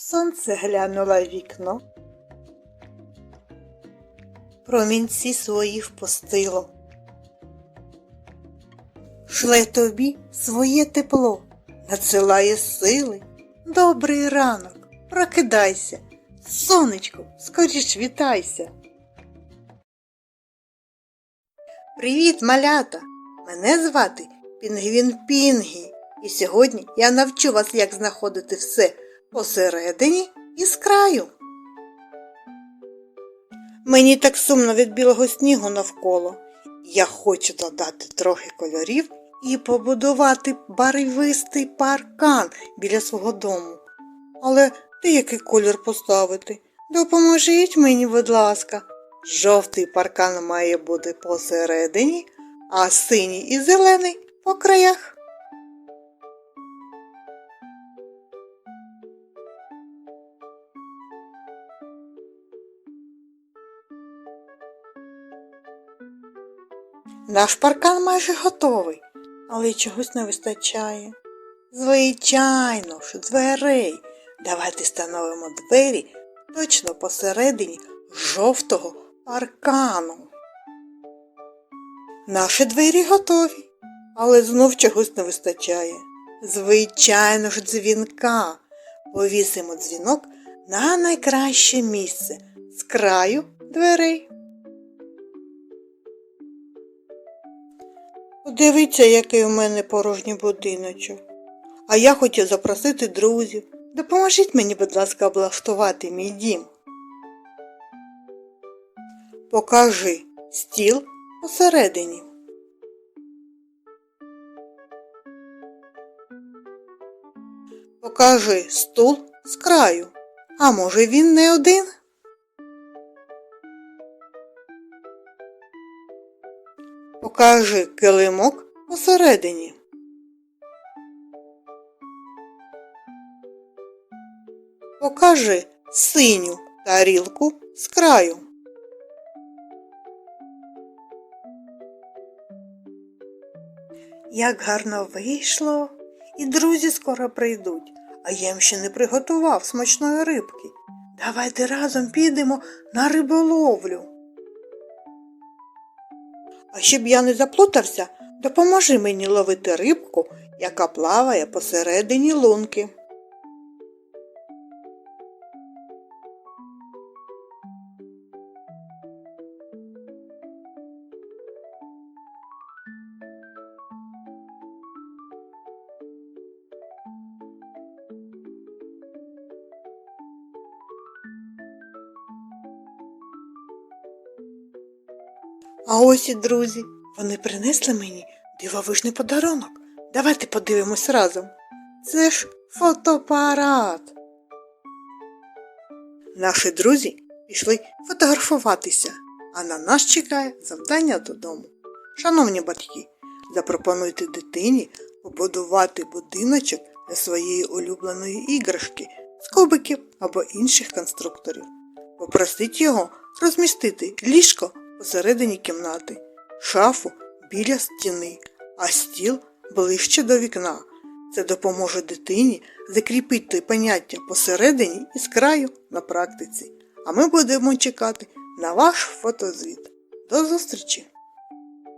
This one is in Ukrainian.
Сонце глянуло в вікно. Промінці свої впустило. Шле тобі своє тепло, надсилає сили. Добрий ранок, прокидайся, сонечко, скоріш вітайся. Привіт, малята! Мене звати Пінгвін Пінгі, і сьогодні я навчу вас, як знаходити все посередині і з краю. Мені так сумно від білого снігу навколо. Я хочу додати трохи кольорів і побудувати барвистий паркан біля свого дому. Але де який колір поставити? Допоможіть мені, будь ласка. Жовтий паркан має бути посередині, а синій і зелений по краях. Наш паркан майже готовий, але чогось не вистачає. Звичайно ж, дверей. Давайте встановимо двері точно посередині жовтого паркану. Наші двері готові, але знов чогось не вистачає. Звичайно ж, дзвінка. Повісимо дзвінок на найкраще місце з краю дверей. Подивіться, який у мене порожній будиночок. А я хотів запросити друзів. Допоможіть мені, будь ласка, облаштувати мій дім. Покажи стіл посередині. Покажи стул з краю. А може він не один? Покажи килимок посередині. Покажи синю тарілку з краю. Як гарно вийшло, і друзі скоро прийдуть, а я їм ще не приготував смачної рибки. Давайте разом підемо на риболовлю. А щоб я не заплутався, допоможи мені ловити рибку, яка плаває посередині лунки. А ось і друзі, вони принесли мені дивовижний подарунок. Давайте подивимось разом. Це ж фотоапарат. Наші друзі пішли фотографуватися, а на нас чекає завдання додому. Шановні батьки, запропонуйте дитині побудувати будиночок для своєї улюбленої іграшки з кубиків або інших конструкторів. Попросіть його розмістити ліжко посередині кімнати, шафу біля стіни, а стіл ближче до вікна. Це допоможе дитині закріпити поняття посередині і з краю на практиці. А ми будемо чекати на ваш фотозвіт. До зустрічі!